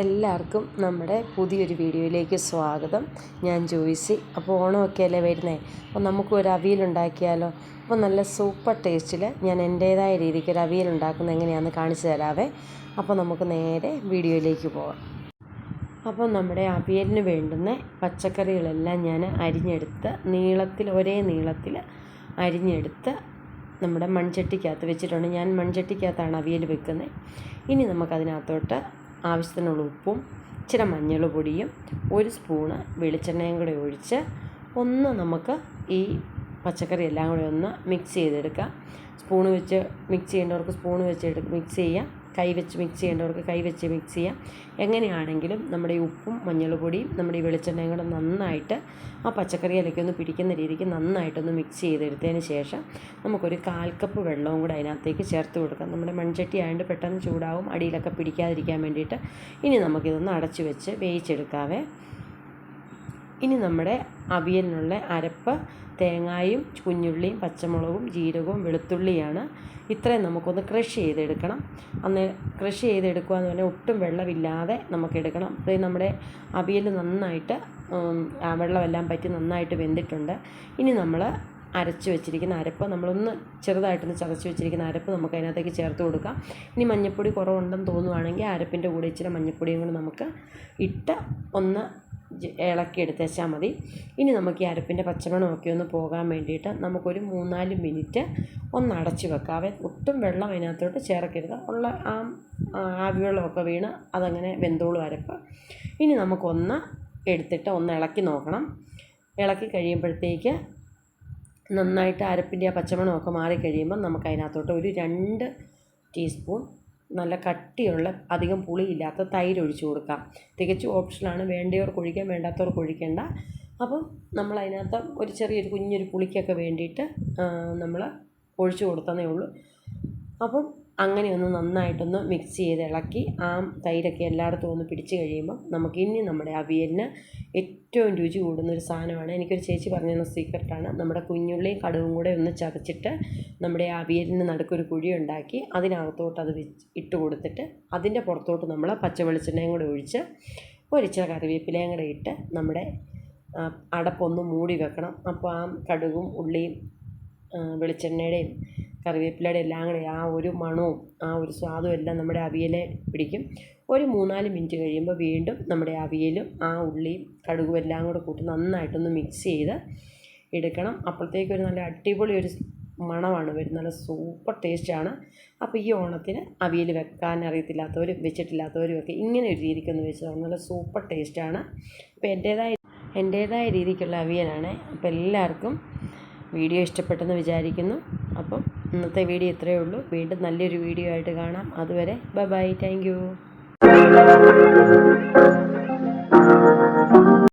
എല്ലാവർക്കും നമ്മുടെ പുതിയൊരു വീഡിയോയിലേക്ക് സ്വാഗതം. ഞാൻ ജോയിസി. അപ്പോൾ ഓണമൊക്കെ അല്ലേ വരുന്നത് അപ്പോൾ നമുക്ക് ഒരു അവിയലുണ്ടാക്കിയാലോ അപ്പോൾ നല്ല സൂപ്പർ ടേസ്റ്റിൽ ഞാൻ എന്റേതായ രീതിക്ക് ഒരു അവിയൽ ഉണ്ടാക്കുന്നത് എങ്ങനെയാണെന്ന് കാണിച്ചു തരാവേ. അപ്പോൾ നമുക്ക് നേരെ വീഡിയോയിലേക്ക് പോകാം അപ്പോൾ നമ്മുടെ അവിയലിന് വേണ്ടുന്ന പച്ചക്കറികളെല്ലാം ഞാൻ അരിഞ്ഞെടുത്ത് നീളത്തിൽ ഒരേ നീളത്തിൽ അരിഞ്ഞെടുത്ത് നമ്മുടെ മൺചട്ടിക്കകത്ത് വെച്ചിട്ടുണ്ട്. ഞാൻ മൺചട്ടിക്കകത്താണ് അവിയൽ വെക്കുന്നത്. ഇനി നമുക്കതിനകത്തോട്ട് ആവശ്യത്തിനുള്ള ഉപ്പും ഇച്ചിരി മഞ്ഞൾ പൊടിയും ഒരു സ്പൂണ് വെളിച്ചെണ്ണയും കൂടെ ഒഴിച്ച് ഒന്ന് നമുക്ക് ഈ പച്ചക്കറി എല്ലാം കൂടെ ഒന്ന് മിക്സ് ചെയ്തെടുക്കാം. സ്പൂണ് വെച്ച് മിക്സ് ചെയ്യേണ്ടവർക്ക് സ്പൂണ് വെച്ച് മിക്സ് ചെയ്യാം. കൈ വെച്ച് മിക്സ് ചെയ്യേണ്ടവർക്ക് കൈ വെച്ച് മിക്സ് ചെയ്യാം. എങ്ങനെയാണെങ്കിലും നമ്മുടെ ഈ ഉപ്പും മഞ്ഞൾപ്പൊടിയും നമ്മുടെ ഈ വെളിച്ചെണ്ണയും കൂടെ നന്നായിട്ട് ആ പച്ചക്കറി ഒന്ന് പിടിക്കുന്ന രീതിക്ക് നന്നായിട്ടൊന്ന് മിക്സ് ചെയ്തെടുത്തതിന് ശേഷം നമുക്കൊരു കാൽ കപ്പ് വെള്ളവും കൂടെ അതിനകത്തേക്ക് ചേർത്ത് കൊടുക്കാം. നമ്മുടെ മൺചട്ടി ആയതുകൊണ്ട് പെട്ടെന്ന് ചൂടാവും അടിയിലൊക്കെ പിടിക്കാതിരിക്കാൻ വേണ്ടിയിട്ട് ഇനി നമുക്കിതൊന്ന് അടച്ചു വെച്ച് വേവിച്ചെടുക്കാവേ. ഇനി നമ്മുടെ അവിയലിനുള്ള അരപ്പ് തേങ്ങായും കുഞ്ഞുള്ളിയും പച്ചമുളകും ജീരകവും വെളുത്തുള്ളിയാണ്. ഇത്രയും നമുക്കൊന്ന് ക്രഷ് ചെയ്തെടുക്കണം. അന്ന് ക്രഷ് ചെയ്തെടുക്കുക എന്ന് പറഞ്ഞാൽ ഒട്ടും വെള്ളമില്ലാതെ നമുക്ക് എടുക്കണം. അപ്പോൾ നമ്മുടെ അവിയൽ നന്നായിട്ട് വെള്ളമെല്ലാം പറ്റി നന്നായിട്ട് വെന്തിട്ടുണ്ട്. ഇനി നമ്മൾ അരച്ച് വെച്ചിരിക്കുന്ന അരപ്പ് നമ്മളൊന്ന് ചെറുതായിട്ടൊന്ന് ചതച്ച് വെച്ചിരിക്കുന്ന അരപ്പ് നമുക്ക് അതിനകത്തേക്ക് ചേർത്ത് കൊടുക്കാം. ഇനി മഞ്ഞൾപ്പൊടി കുറവുണ്ടെന്ന് തോന്നുവാണെങ്കിൽ അരപ്പിന്റെ കൂടെ ഇച്ചിരി മഞ്ഞൾപ്പൊടിയും കൂടെ നമുക്ക് ഇട്ട് ഒന്ന് ഇളക്കി എടുത്തേച്ചാൽ മതി. ഇനി നമുക്ക് ഈ അരപ്പിന്റെ പച്ചമണമൊക്കെ ഒന്ന് പോകാൻ വേണ്ടിയിട്ട് നമുക്കൊരു മൂന്നാൽ മിനിറ്റ് ഒന്ന് അടച്ച് വെക്കാവേ ഒട്ടും വെള്ളം അതിനകത്തോട്ട് ചേർക്കരുത്. ഉള്ള ആ ആവിവെള്ളമൊക്കെ വീണ് അതങ്ങനെ വെന്തോളും അരപ്പ്. ഇനി നമുക്കൊന്ന് എടുത്തിട്ട് ഒന്ന് ഇളക്കി നോക്കണം. ഇളക്കി കഴിയുമ്പോഴത്തേക്ക് നന്നായിട്ട് അരപ്പിന്റെ ആ പച്ചമണമൊക്കെ മാറിക്കഴിയുമ്പം നമുക്ക് അതിനകത്തോട്ട് ഒരു രണ്ട് ടീസ്പൂൺ നല്ല കട്ടിയുള്ള അധികം പുളിയില്ലാത്ത തൈര് ഒഴിച്ചു കൊടുക്കാം. തികച്ചും ഓപ്ഷനാണ് വേണ്ടവർക്ക് ഒഴിക്കാം വേണ്ടാത്തവർക്ക് ഒഴിക്കേണ്ട. അപ്പം നമ്മൾ അതിനകത്ത് ഒരു ചെറിയൊരു കുഞ്ഞൊരു പുളിക്കൊക്കെ വേണ്ടിയിട്ട് നമ്മൾ ഒഴിച്ചു കൊടുത്തതേ ഉള്ളൂ. അപ്പം അങ്ങനെ ഒന്ന് നന്നായിട്ടൊന്ന് മിക്സ് ചെയ്ത് ഇളക്കി ആ തൈരൊക്കെ എല്ലായിടത്തും ഒന്ന് പിടിച്ച് കഴിയുമ്പം നമുക്ക് ഇനി നമ്മുടെ അവിയലിന് ഏറ്റവും രുചി കൂടുന്ന ഒരു സാധനമാണ്. എനിക്കൊരു ചേച്ചി പറഞ്ഞു തന്ന സീക്രട്ടാണ് നമ്മുടെ കുഞ്ഞുള്ളിയും കടുവും കൂടെ ഒന്ന് ചതച്ചിട്ട് നമ്മുടെ അവിയലിന് നടുക്കൊരു കുഴി ഉണ്ടാക്കി അതിനകത്തോട്ട് അത് ഇട്ട് കൊടുത്തിട്ട് അതിന്റെ പുറത്തോട്ട് നമ്മൾ പച്ച വെളിച്ചെണ്ണയും കൂടെ ഒഴിച്ച് ഒരിച്ചിരി കറിവേപ്പിലയും കൂടെ ഇട്ട് നമ്മുടെ അടപ്പൊന്ന് മൂടി വെക്കണം. അപ്പോൾ ആ കടുകും ഉള്ളിയും വെളിച്ചെണ്ണയുടെയും കറിവേപ്പിലയുടെ എല്ലാം കൂടെ ആ ഒരു മണവും ആ ഒരു സ്വാദും എല്ലാം നമ്മുടെ അവിയലെ പിടിക്കും. ഒരു മൂന്നാൽ മിനിറ്റ് കഴിയുമ്പോൾ വീണ്ടും നമ്മുടെ അവിയലും ആ ഉള്ളിയും കടുകും എല്ലാം കൂടെ കൂട്ടി നന്നായിട്ടൊന്ന് മിക്സ് ചെയ്ത് എടുക്കണം. അപ്പോഴത്തേക്കും ഒരു നല്ല അടിപൊളി ഒരു മണമാണ് വരുന്നത് നല്ല സൂപ്പർ ടേസ്റ്റാണ് അപ്പോൾ ഈ ഓണത്തിന് അവിയൽ വെക്കാൻ അറിയത്തില്ലാത്തവരും വെച്ചിട്ടില്ലാത്തവരും ഒക്കെ ഇങ്ങനെ ഒരു രീതിക്കൊന്ന് വെച്ച് നല്ല സൂപ്പർ ടേസ്റ്റാണ് അപ്പോൾ എന്റേതായ എന്റേതായ രീതിക്കുള്ള അവിയലാണ്. അപ്പോൾ എല്ലാവർക്കും വീഡിയോ ഇഷ്ടപ്പെട്ടെന്ന് വിചാരിക്കുന്നു. ഇന്നത്തെ വീഡിയോ ഇത്രയേ ഉള്ളൂ. വീണ്ടും നല്ലൊരു വീഡിയോ ആയിട്ട് കാണാം. അതുവരെ ബൈ ബൈ താങ്ക്